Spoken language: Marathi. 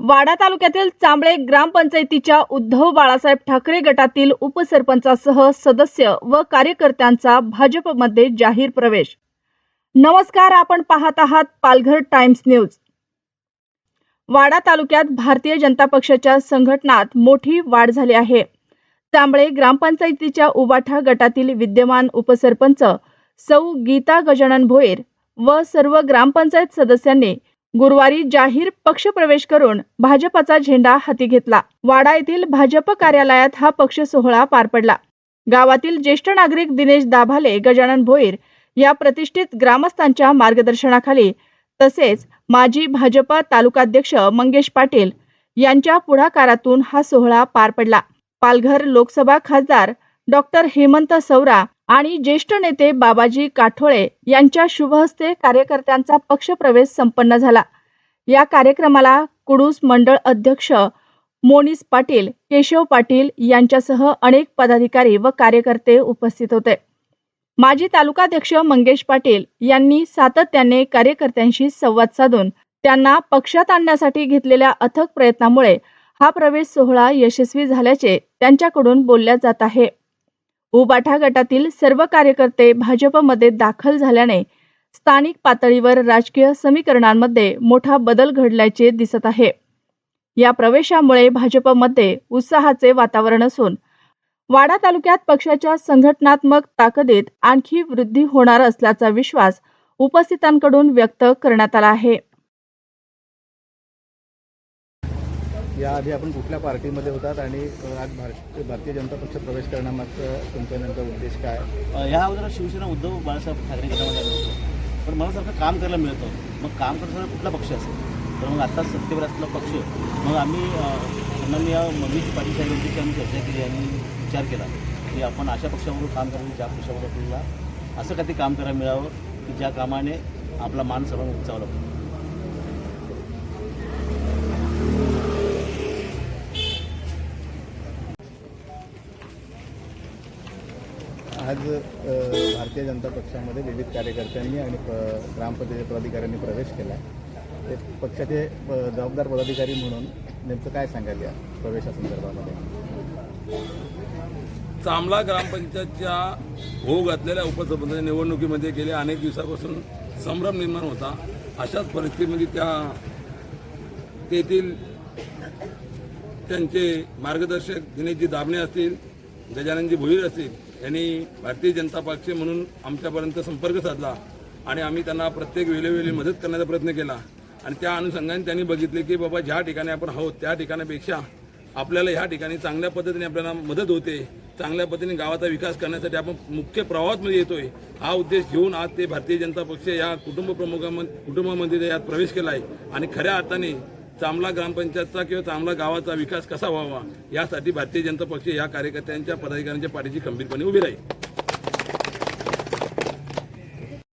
वाडा तालुक्यातील चांबळे ग्रामपंचायतीच्या उद्धव बाळासाहेब ठाकरे गटातील उपसरपंचासह सदस्य व कार्यकर्त्यांचा भाजपमध्ये जाहीर प्रवेश. नमस्कार आपण पाहत आहात पालघर टाइम्स न्यूज. वाडा तालुक्यात भारतीय जनता पक्षाच्या संघटनात मोठी वाढ झाली आहे. चांबळे ग्रामपंचायतीच्या उबाठा गटातील विद्यमान उपसरपंच सौ गीता गजानन भोईर व सर्व ग्रामपंचायत सदस्यांनी गुरुवारी जाहीर पक्षप्रवेश करून भाजपाचा झेंडा हाती घेतला. वाडा येथील भाजप कार्यालयात हा पक्ष सोहळा पार पडला. गावातील ज्येष्ठ नागरिक दिनेश दाभाले गजानन भोईर या प्रतिष्ठित ग्रामस्थांच्या मार्गदर्शनाखाली तसेच माजी भाजपा तालुकाध्यक्ष मंगेश पाटील यांच्या पुढाकारातून हा सोहळा पार पडला. पालघर लोकसभा खासदार डॉक्टर हेमंत सौरा आणि ज्येष्ठ नेते बाबाजी काठोळे यांच्या शुभहस्ते कार्यकर्त्यांचा पक्षप्रवेश संपन्न झाला. या कार्यक्रमाला कुडूस मंडळ अध्यक्ष मोनीस पाटील केशव पाटील यांच्यासह अनेक पदाधिकारी व कार्यकर्ते उपस्थित होते. माजी तालुकाध्यक्ष मंगेश पाटील यांनी सातत्याने कार्यकर्त्यांशी संवाद साधून त्यांना पक्षात आणण्यासाठी घेतलेल्या अथक प्रयत्नामुळे हा प्रवेश सोहळा यशस्वी झाल्याचे त्यांच्याकडून बोलल्या जात आहे. उबाठा गटातील सर्व कार्यकर्ते भाजपमध्ये दाखल झाल्याने स्थानिक पातळीवर राजकीय समीकरणांमध्ये मोठा बदल घडल्याचे दिसत आहे. या प्रवेशामुळे भाजपमध्ये उत्साहाचे वातावरण असून वाडा तालुक्यात पक्षाच्या संघटनात्मक ताकदीत आणखी वृद्धी होणार असल्याचा विश्वास उपस्थितांकडून व्यक्त करण्यात आला आहे. याआधी आपण कुठल्या पार्टीमध्ये होतात आणि आज भारतीय भारतीय जनता पक्ष प्रवेश करण्यामागचा तुमचा नेमका उद्देश काय? ह्या अगोदर शिवसेना उद्धव बाळासाहेब ठाकरे गटामध्ये होतो. पण मला सारखं काम करायला मिळतं. मग काम करताना कुठला पक्ष असेल? तर मग आत्ताच सत्तेवर असलेला पक्ष. मग आम्ही त्यांना सन्माननीय मम्मी पाटील साहेबांची आम्ही चर्चा केली आणि विचार केला की आपण अशा पक्षाबरोबर काम करावं ज्या पक्षावर आपल्याला असं काही काम करायला मिळावं की ज्या कामाने आपला मान सर्वांना उंचावला पाहिजे. आज भारतीय जनता पक्षामध्ये विविध कार्यकर्त्यांनी आणि प- ग्रामपंचायत पदाधिकाऱ्यांनी प्रवेश केला. ते पक्षाचे जबाबदार पदाधिकारी म्हणून नेमकं काय सांगाल या प्रवेशासंदर्भामध्ये? चांबला ग्रामपंचायतच्या होऊ घातलेल्या उपसरपंच निवडणुकीमध्ये गेल्या अनेक दिवसापासून संभ्रम निर्माण होता. अशाच परिस्थितीमध्ये त्या तेथील त्यांचे मार्गदर्शक दिनेशजी दाबणे असतील गजाननजी भोईर असतील यांनी भारतीय जनता पक्ष म्हणून आमच्यापर्यंत संपर्क साधला आणि आम्ही त्यांना प्रत्येक वेळोवेळी मदत करण्याचा प्रयत्न केला. आणि त्या अनुषंगाने त्यांनी बघितले की बाबा ज्या ठिकाणी आपण आहोत त्या ठिकाणापेक्षा आपल्याला ह्या ठिकाणी चांगल्या पद्धतीने आपल्याला मदत होते. चांगल्या पद्धतीने गावाचा विकास करण्यासाठी आपण मुख्य प्रवाहामध्ये येतोय. हा उद्देश घेऊन आज ते भारतीय जनता पक्ष या कुटुंब प्रमुखामध्ये कुटुंबामध्ये यात प्रवेश केला आहे आणि खऱ्या अर्थाने चांबला ग्रामपंचायतचा किंवा चांबला गावाचा विकास कसा व्हावा यासाठी भारतीय जनता पक्ष या कार्यकर्त्यांच्या पदाधिकाऱ्यांच्या पाठीशी खंबीरपणे उभी राहील.